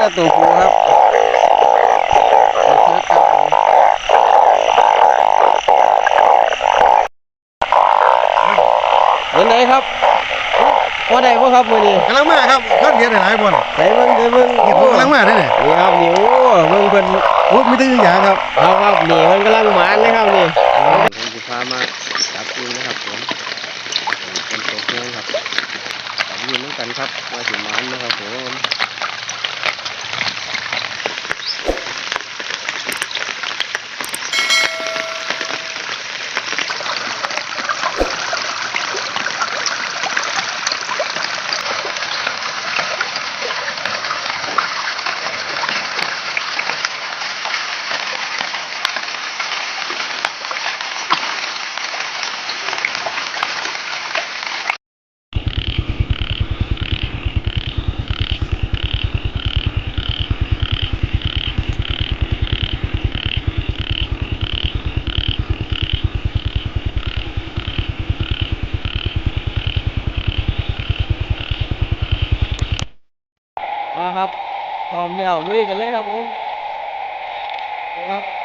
แต่ตัวผู้ครับเทิดครับเป็นไงครับว่าได้บ่ครับมื้อนี้กำลังมาครับท่านเดียวหลายๆบนใส่เบิ่งใส่เบิ่งเห็นผมกำลังมาได้เนี่ยนี่ครับนี่โอ้เบิ่งเพิ่นโอ้มีแตั้งอย่างครับครับครับนี่มันกำลังหมานเลยครับนี่ผมจะพามาจับกินนะครับผมเป็นตัวเครื่องครับจับยืนเหมือนกันครับมาถึงหมานนะครับผม ครับพร้อมแล้วลุยกันเลยครับผมครับ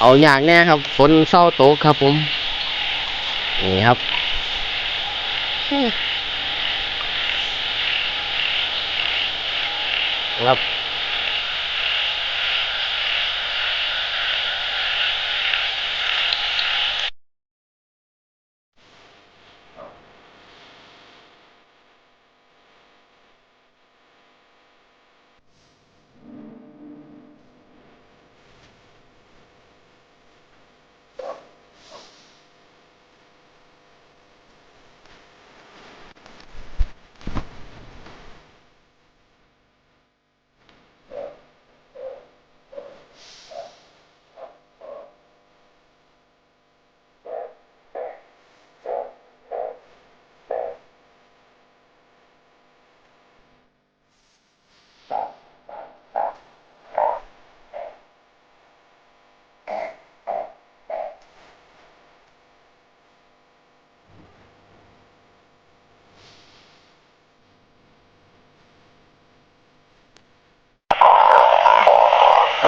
เอาอย่างแน่ครับฝนเศร้าตกครับผม นี่ครับครับ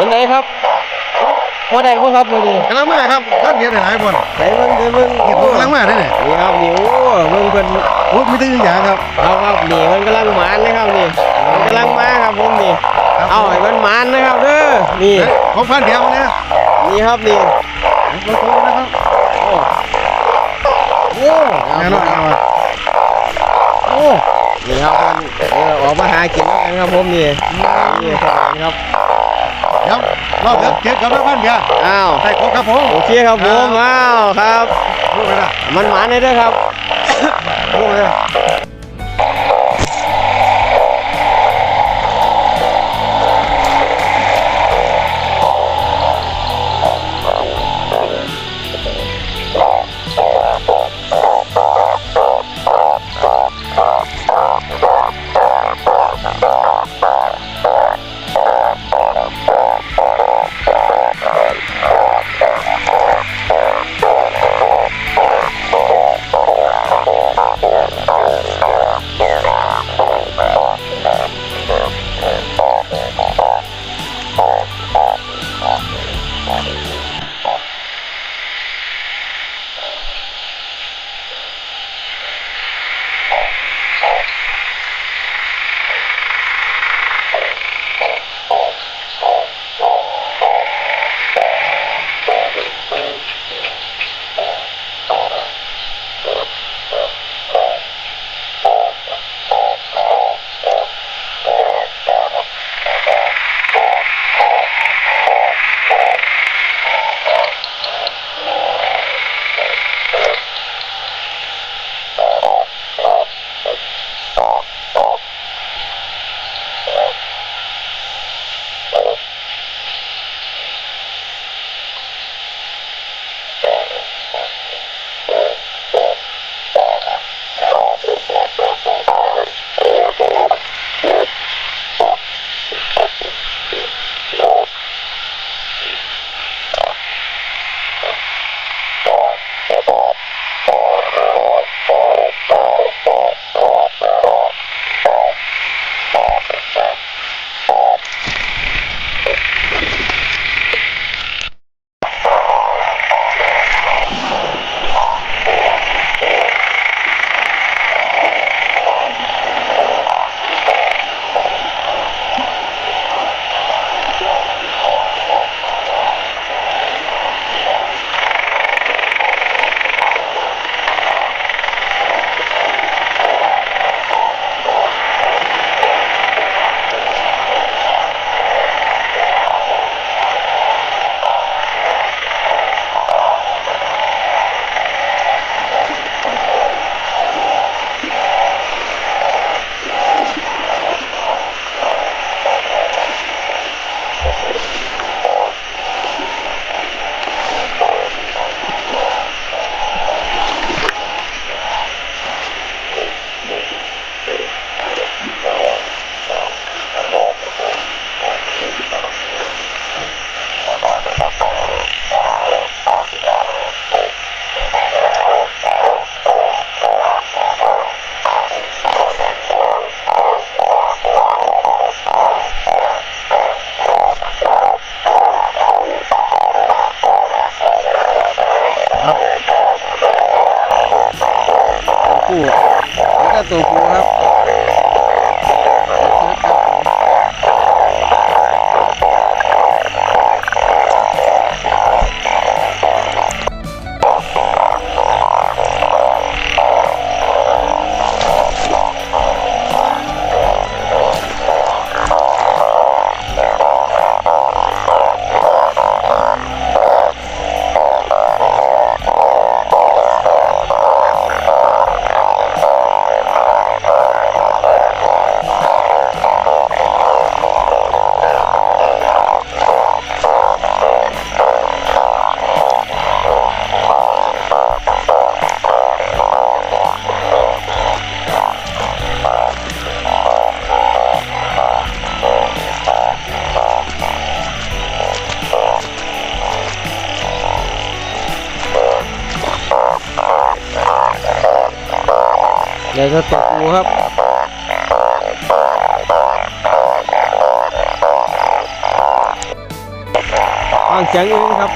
เป็นไงครับว่าได้บ่ครับมื้อนี้กำลังมาครับท่านเดียวหลายๆบนใส่เบิ่งใส่เบิ่งเห็นผมกำลังมาได้เนี่ยนี่ครับนี่โอ้เบิ่งเพิ่นโอ้มีแตั้งอย่างครับครับครับนี่มันกำลังหมานเลยครับนี่มันกำลังมาครับผมนี่ครับเอาให้มันหมานนะครับเด้อนี่เฮ้ยผมพันเดียวเนี่ยนี่ครับนี่รถโตนะครับโอ้โอ้แน่นอนครับโอ้นี่ครับมันเออออกมาหากินแล้วกันครับผมนี่นี่ครับ เดี๋ยวรอบเดียวเก็บกับรถพันเดียวอ้าวใส่ครบครับผมโอเคครับผมว้าวครับรู้ไหมล่ะมันหมานเลยเด้อครับโอ้ย แก็ตัวครับแล้วก็ตัวผู้ครับวางเสียงครับ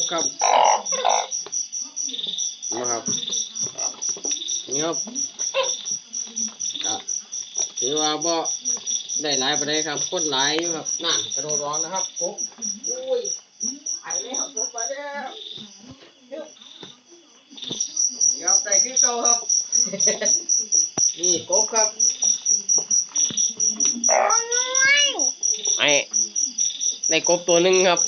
กครับนะครับนี่ครับก็ถือว่าบ่ได้หลายปานใดครับคนหลายอยู่ครับนั่นกระโดดร้องนะครับกบอุ้ยไปแล้วกบไปแล้วนี่ครับได้คือเก่าครับ นี่กบครับไอ้ได้กบตัวหนึ่งครับ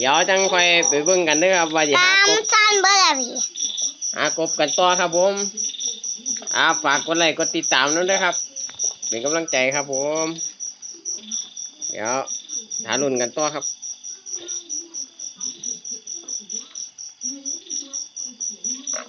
เดี๋ยวจังค่อยไปเบิ่งกันเด้อครับว่าจะตาหามกมันบสั้นเบอร์พี่หากบกันต่อครับผมอ่าฝากกดไลค์กดติดตามด้วยนะครับ เป็นกำลังใจครับผม เดี๋ยวหารุ่นกันต่อครับ